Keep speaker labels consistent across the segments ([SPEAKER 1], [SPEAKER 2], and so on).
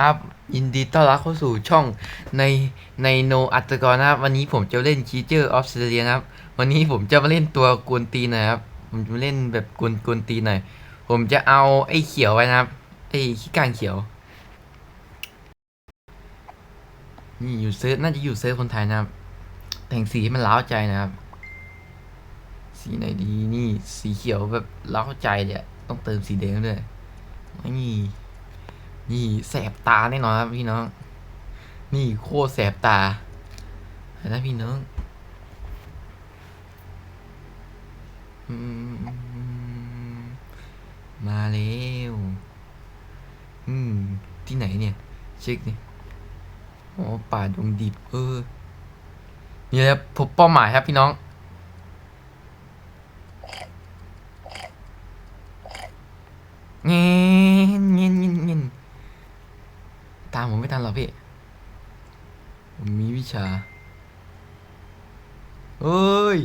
[SPEAKER 1] ครับ ยินดีต้อนรับเข้าสู่ช่องในในโนอัตกรนะครับ วันนี้ผมจะเล่นคีเจอร์ออฟเ r เ l ียครับ วันนี้ผมจะมาเล่นตัวกวนตีนหน่อยครับ ผมจะเล่นแบบกวนกวนตีหน่อย ผมจะเอาไอ้เขียวไว้นะครับ ไอ้ขี้กางเขียว นี่อยู่เซิร์ฟน่าจะอยู่เซิร์ฟคนไทยนะครับ แต่งสีให้มันเล้าใจนะครับ สีไหนดีนี่สีเขียวแบบเล้าใจเลยต้องเติมสีแดงด้วยนี่ นี่แสบตาแน่นอนครับพี่น้อง นี่โคตรแสบตาเห็นไหมพี่น้องมาแล้วอืม ที่ไหนเนี่ย เช็คนี่อ๋อป่าดงดิบ เออ นี่แหละพบเป้าหมายครับพี่น้องเงี้ยเงี้ยเงี้ยเงี้ย ตามผมไม่ทันหรอกพี่ ผมมีวิชาเฮ้ย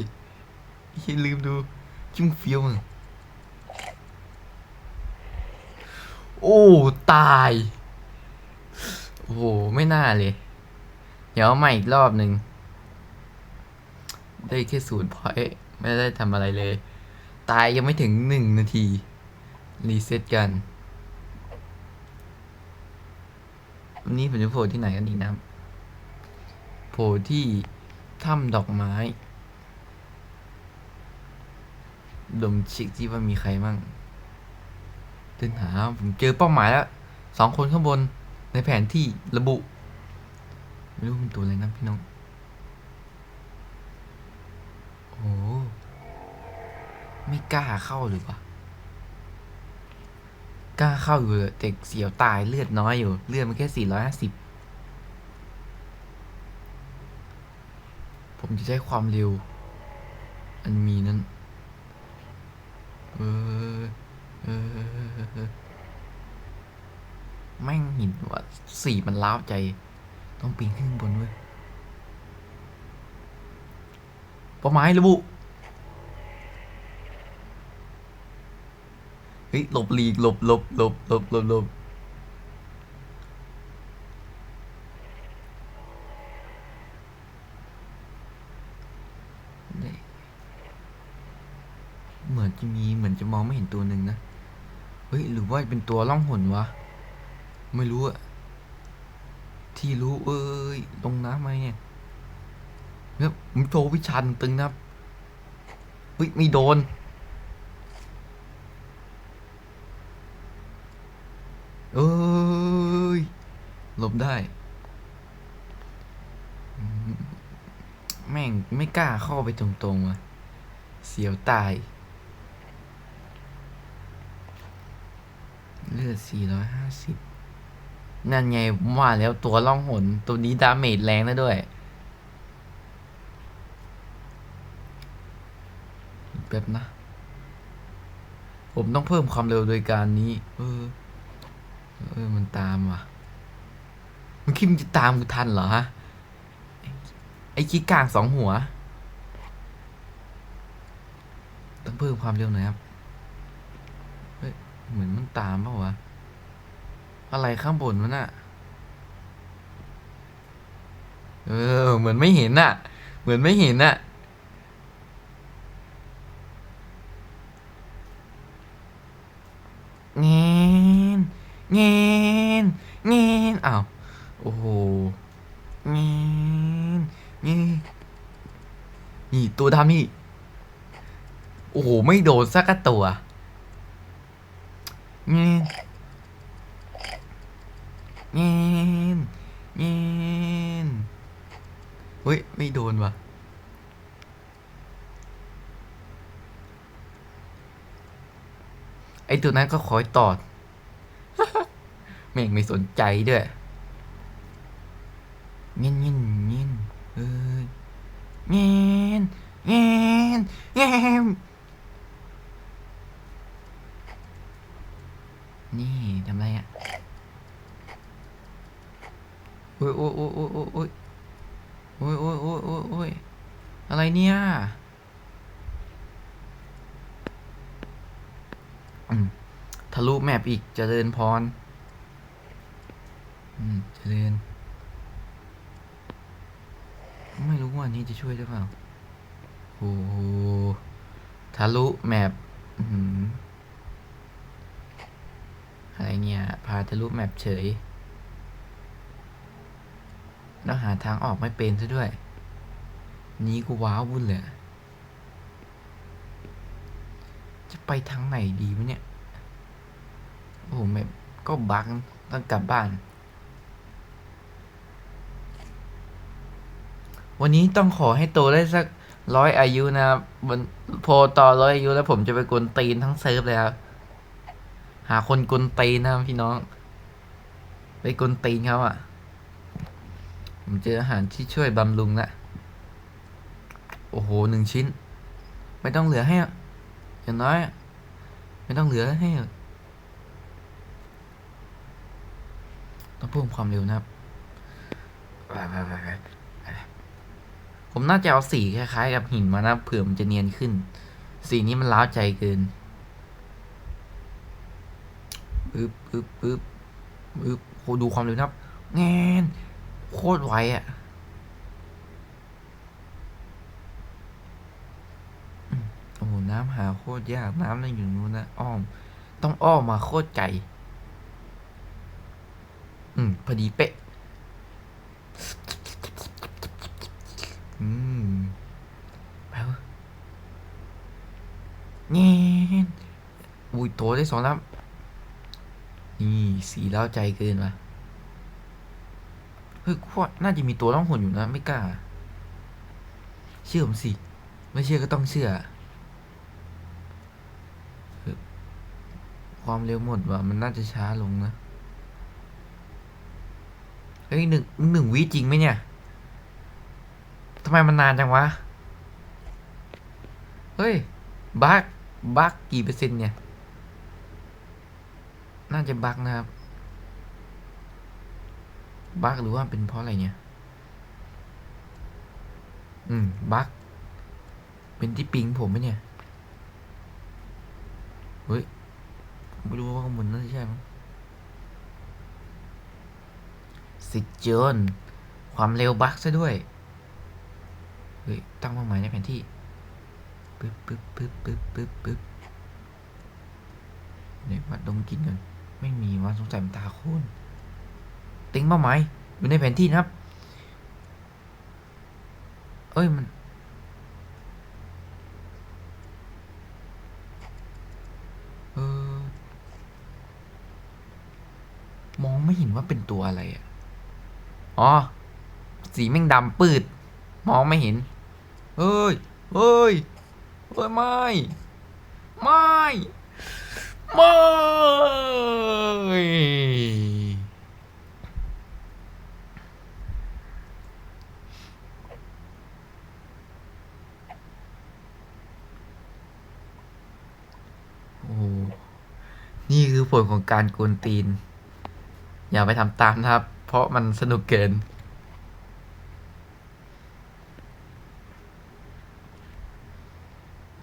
[SPEAKER 1] เฮ้ยลืมดูจุ้งเฟี้ยวมึงโอ้ ตาย โอ้โห ไม่น่าเลย เดี๋ยวเอาใหม่อีกรอบหนึ่ง ได้แค่ศูนย์พอยไม่ได้ทำอะไรเลย ตายยังไม่ถึงหนึ่งนาที รีเซ็ตกัน วันนี้ผมจะโผล่ที่ไหนกันดีนะโผล่ที่ถ้ำดอกไม้ ดมช็คที่ว่ามีใครบ้างเดินหาผมเจอเป้าหมายแล้วสองคนข้างบนในแผนที่ระบุ ไม่รู้เป็นตัวอะไรนะพี่น้อง โอ้โหไม่กล้าเข้าหรือวะ กล้าเข้าอยู่เลยแต่เสียวตายเลือดน้อยอยู่ เลือดมันแค่สี่ร้อยห้าสิบผมจะใช้ความเร็ว อันมีนั้น เออเออแม่งเหินว่าสีมันล้าวใจ ต้องปีนขึ้นบนเว้ยป้าหมายระบุ ฮ้ยหลบหลีกหลบหลบหลบหลบหลบหลบเหมือนจะมีเหมือนจะมองไม่เห็นตัวหนึ่งนะ เฮ้ย หรือว่าเป็นตัวล่องหนวะ ไม่รู้อะที่รู้เอ้ยลงน้ำไหมเนี่ยเนี่ยผมโชว์วิชาตึงนะครับเฮ้ยไม่โดน เอ้ยหลบได้ แม่งไม่กล้าเข้าไปตรงๆว่ะ เสียวตาย เลือด 450 นั่นไงผมว่าแล้วตัวล่องหน ตัวนี้ดาเมจแรงนะด้วยแบบนะ ผมต้องเพิ่มความเร็วโดยการนี้ เออ เออมันตามว่ะ มันคิดมันจะตามกูทันเหรอฮะ ไอ้ขี้กลางสองหัว ต้องเพิ่มความเร็วหน่อยครับ เฮ้ย เหมือนมันตามเปล่าวะ อะไรข้างบนวะน่ะเออ เหมือนไม่เห็นน่ะเหมือนไม่เห็นน่ะ เงนเงนเงนอ้าว โอ้โหเงนเงนนี่ ตัวดำนี่ โอ้โห ไม่โดนสักตัวเงนเงนเงนเฮ้ย ไม่โดนว่ะไอตัวนั้นก็คอยตอด แม่งไม่สนใจด้วย เงี้ยเงี้ยเงี้ยเอ้ยเงี้ยเงี้ยเงี้ย นี่ทำไรอะโอ้ยโอ้ยโอ้ยโอ้ยโอ้ยโอ้ยโอ้ยโอ้ยโอ้ยโอ้ยอะไรเนี่ยทะลุแมปอีกจเจริญพร อืมจเจริญ ไม่รู้ว่าอันนี้จะช่วยได้เปล่าโอ้โหทะลุแมปอื้อหื อะไรเนี่ยพาทะลุแมปเฉย แล้วหาทางออกไม่เป็นซะด้วย นี้กูว้าวุ่นเลย จะไปทางไหนดีวะเนี่ย โอ้โหแมปก็บักต้องกลับบ้าน วันนี้ต้องขอให้โตได้สักร้อยอายุนะครับพอต่อร้อยอายุแล้วผมจะไปกวนตีนทั้งเซิร์ฟเลยครับ หาคนกวนตีนนะครับพี่น้อง ไปกวนตีนเขาอะ ผมเจออาหารที่ช่วยบำรุงละโอ้โหหนึ่งชิ้น ไม่ต้องเหลือให้อย่างน้อย ไม่ต้องเหลือให้ต้องเพิ่มความเร็วนะครับผมน่าจะเอาสีคล้ายๆ กับหินมานะเผื่อมันจะเนียนขึ้น สีนี้มันล้าวใจเกิน ปึ๊บปึ๊บปึ๊บปึ๊บโหดูความเร็วนะครับแงนโคตรไวอะ่ะโอ้โหน้ำหาโคตรยากน้ำนั่นอยู่นู้นนะอ้อม ต้องอ้อมมาโคตรไกลอืม พอดีเป๊ะ อืมไปเถอะเงี้ยอุ้ยโตได้สองลำ นี่สีเล้าใจเกินว่ะเฮ้ยกูว่าน่าจะมีตัวต้องหนอยู่นะไม่กล้า เชื่อผมสิ ไม่เชื่อก็ต้องเชื่อ ความเร็วหมดว่ะมันน่าจะช้าลงนะ เฮ้ยหนึ่งหนึ่งวิจริงไหมเนี่ยทำไมมันนานจังวะ เฮ้ยบักบักกี่เปอร์เซ็นต์เนี่ย น่าจะบักนะครับบักหรือว่าเป็นเพราะอะไรเนี่ย อืมบักเป็นที่ปิงผมไหมเนี่ยเฮ้ยไม่รู้ว่าข้างบนน่าจะใช่มั้งสิจนความเร็วบักซะด้วย เฮ้ย ตั้งเป้าหมายในแผนที่ปึ๊บปึ๊บปึ๊บปึ๊บปึ๊บปึ๊บเดี๋ยววัดดมกินกัน ไม่มีว่าสงสัยมันตาโคนติ้งเป้าหมายอยู่ในแผนที่นะครับ เอ้ย มันเออมองไม่เห็นว่าเป็นตัวอะไรอะ อ๋อ สีแม่งดำปืด มองไม่เห็นเฮ้ยเฮ้ยเฮ้ย ไม่ ไม่ ไม่โอ้โหนี่คือผลของการกวนตีน อย่าไปทำตามนะครับ เพราะมันสนุกเกิน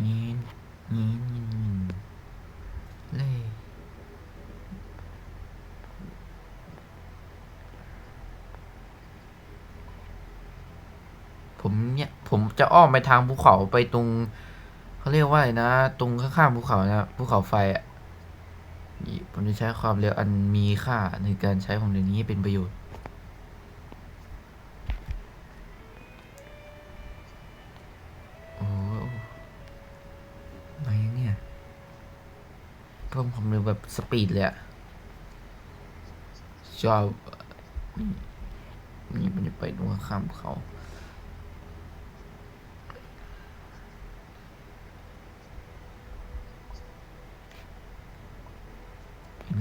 [SPEAKER 1] นี่นี่นี่เล่ผมเนี่ย ผมจะอ้อมไปทางภูเขาไปตรงเขาเรียกว่าอะไรนะ ตรงข้างๆภูเขานะภูเขาไฟอะผมจะใช้ความเร็วอันมีค่าในการใช้ของเดี๋ยวนี้เป็นประโยชน์โอ้โหมายังเนี่ยเพิ่มความเร็วแบบสปีดเลยอะชอบนี่มันจะไปตรงข้ามเขา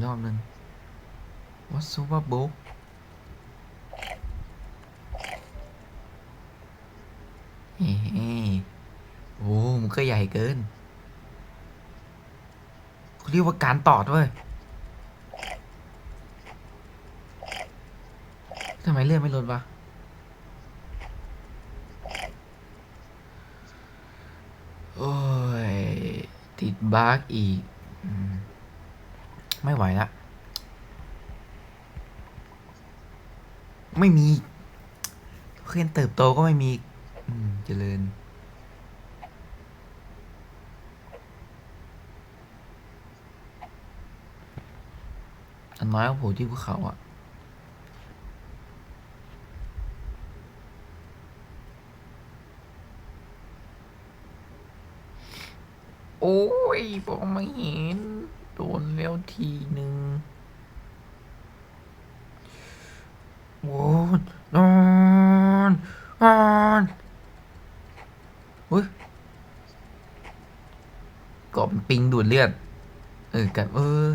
[SPEAKER 1] รอบหนึ่งวัดซูเปอร์บุ๊กเฮ้โอ้มันก็ใหญ่เกินเขาเรียกว่าการตอดเว้ยทำไมเลื่อนไม่ลดวะโอ้ย ติดบั๊กอีก อืม ไม่ไหวละ ไม่มี เพื่อนเติบโตก็ไม่มี อืม เจริญ อันน้อยก็โผล่ที่ภูเขาอะโอ้ยบอกไม่เห็น แล้วทีหนึ่งโอ้นอนนอนเฮ้ยกบปิงดูดเลือด เออกัดเออ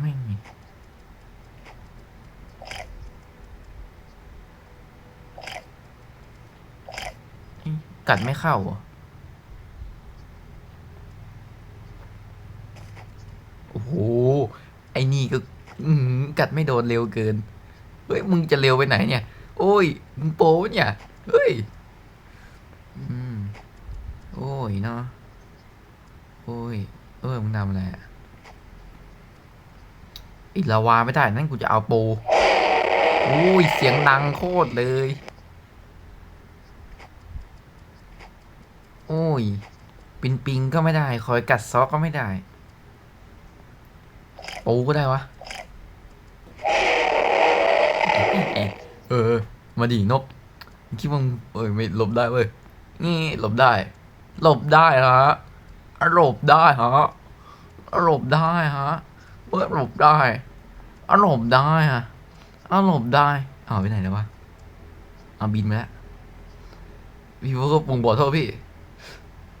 [SPEAKER 1] ไม่มีกัดไม่เข้าเหรอโอ้โห ไอ้นี่ก็ อือหือกัดไม่ โดนเร็วเกิน เฮ้ย มึงจะเร็วไปไหนเนี่ย โอ้ย มึงโป้เนี่ย เฮ้ย อืม โอ้ยเนาะ โอ้ย เออ มึงทำอะไรอะอิลาวาไม่ได้ นั่นกูจะเอาโปโอ้ย เสียงดังโคตรเลย โอ้ย ปิงปิงก็ไม่ได้ คอยกัดซอกก็ไม่ได้ ปูก็ได้วะ ออ มาดินกคิดว่าเอ้ยไม่หลบได้เว้ยนี่หลบได้ หลบได้ฮะหลบได้ฮะหลบได้ฮะเปิดหลบได้อหลบได้ฮะอหลบได้อ้าวไปไหนแล้ววะเอาบินไปแล้วพี่พวกก็ปรุงบอกโทษพี่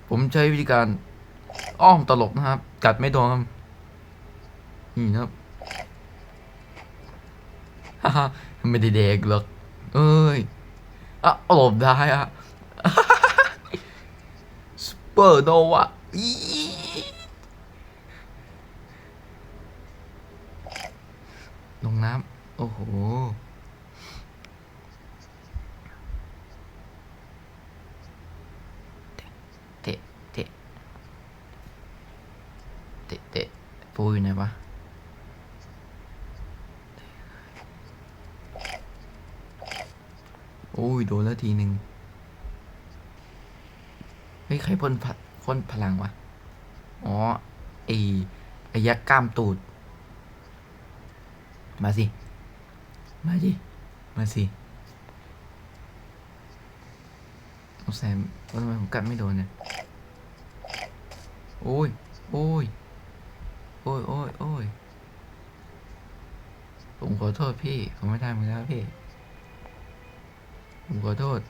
[SPEAKER 1] ผมใช้วิธีการอ้อมตลกนะครับ กัดไม่โดนครับนี่นะครับฮ่า ไม่ได้เด็กหรอกเอ้ยอะหลบได้อะสเปอร์โนวะอีลงน้ำโอ้โหเตะเตะเตะเตะปูอยู่ไหนวะ อ้ยโดนแล้วทีหนึ่งเฮ้ยใครพ่นพ่นพลังวะ อ๋อไอไอยักษ์กล้ามตูด มาสิ มาดิมาสิโอ้แซมว่าทำไมผมกัดไม่โดนเนี่ย โอ้ย โอ้ย โอ้ย โอ้ย โอ้ย ผมขอโทษพี่ ผมไม่ทำอีกแล้วพี่ ผมขอโทษ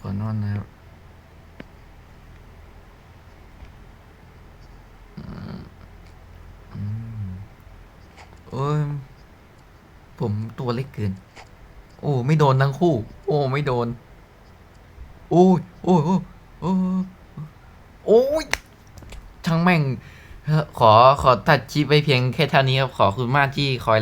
[SPEAKER 1] ขอนอนนะครับโอ้ย ผมตัวเล็กเกิน โอ้ ไม่โดนทั้งคู่ โอ้ ไม่โดน โอ้ย โอ้ยโอ้ยโอ้ยโอ้ยช่างแม่ง ขอขอตัดคลิปไปเพียงแค่เท่านี้ครับ ขอคุณมากที่คอย